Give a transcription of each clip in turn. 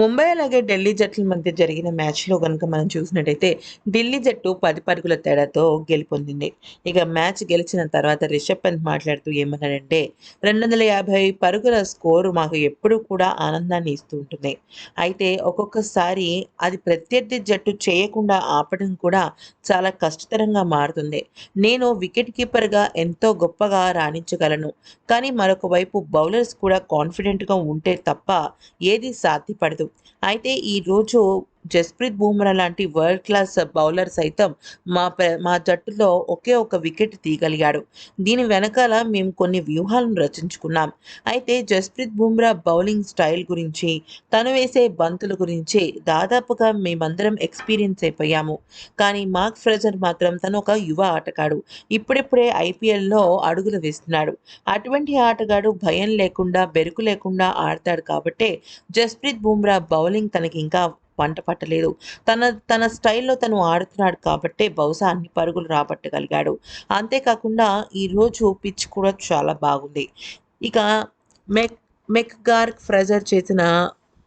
ముంబై అలాగే ఢిల్లీ జట్ల మధ్య జరిగిన మ్యాచ్లో కనుక మనం చూసినట్టయితే ఢిల్లీ జట్టు పది పరుగుల తేడాతో గెలుపొందింది. ఇక మ్యాచ్ గెలిచిన తర్వాత రిషబ్ పంత్ మాట్లాడుతూ ఏమన్నాడంటే రెండు వందల యాభై పరుగుల స్కోరు మాకు ఎప్పుడూ కూడా ఆనందాన్ని ఇస్తూ ఉంటుంది. అయితే ఒక్కొక్కసారి అది ప్రత్యర్థి జట్టు చేయకుండా ఆపడం కూడా చాలా కష్టతరంగా మారుతుంది. నేను వికెట్ కీపర్గా ఎంతో గొప్పగా రాణించగలను. కానీ మరొక వైపు బౌలర్స్ కూడా కాన్ఫిడెంట్గా ఉంటే తప్ప ఏది సాధ్యపడదు. అయితే ఈరోజు జస్ప్రీత్ బూమ్రా లాంటి వరల్డ్ క్లాస్ బౌలర్ సైతం మా మా జట్టులో ఒకే ఒక వికెట్ తీయగలిగాడు. దీని వెనకాల మేము కొన్ని వ్యూహాలను రచించుకున్నాం. అయితే జస్ప్రీత్ బూమ్రా బౌలింగ్ స్టైల్ గురించి తను వేసే బంతుల గురించి దాదాపుగా మేమందరం ఎక్స్పీరియన్స్ అయిపోయాము. కానీ మార్క్ ఫ్రెజర్ మాత్రం తను ఒక యువ ఆటగాడు. ఇప్పుడిప్పుడే ఐపీఎల్లో అడుగులు వేస్తున్నాడు. అటువంటి ఆటగాడు భయం లేకుండా బెరుకు లేకుండా ఆడతాడు కాబట్టే జస్ప్రీత్ బూమ్రా బౌలింగ్ తనకి ఇంకా వంట పట్టలేదు. తన తన స్టైల్లో తను ఆడుతున్నాడు కాబట్టే బహుశా అన్ని పరుగులు రాబట్టగలిగాడు. అంతేకాకుండా ఈరోజు పిచ్ కూడా చాలా బాగుంది. ఇక మెక్ మెక్గార్ ఫ్రెజర్ చేసిన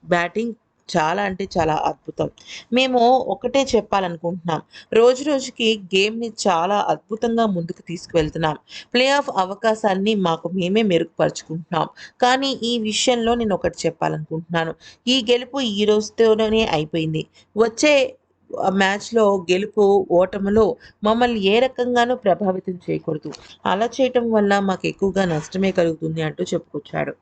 బ్యాటింగ్ చాలా అంటే చాలా అద్భుతం. మేము ఒకటే చెప్పాలనుకుంటున్నాం. రోజు రోజుకి గేమ్ని చాలా అద్భుతంగా ముందుకు తీసుకువెళ్తున్నాం. ప్లే ఆఫ్ అవకాశాన్ని మాకు మేమే మెరుగుపరుచుకుంటున్నాం. కానీ ఈ విషయంలో నేను ఒకటి చెప్పాలనుకుంటున్నాను. ఈ గెలుపు ఈ రోజుతోనే అయిపోయింది. వచ్చే మ్యాచ్లో గెలుపు ఓటములో మమ్మల్ని ఏ రకంగానూ ప్రభావితం చేయకూడదు. అలా చేయటం వల్ల మాకు ఎక్కువగా నష్టమే కలుగుతుంది అంటూ చెప్పుకొచ్చాడు.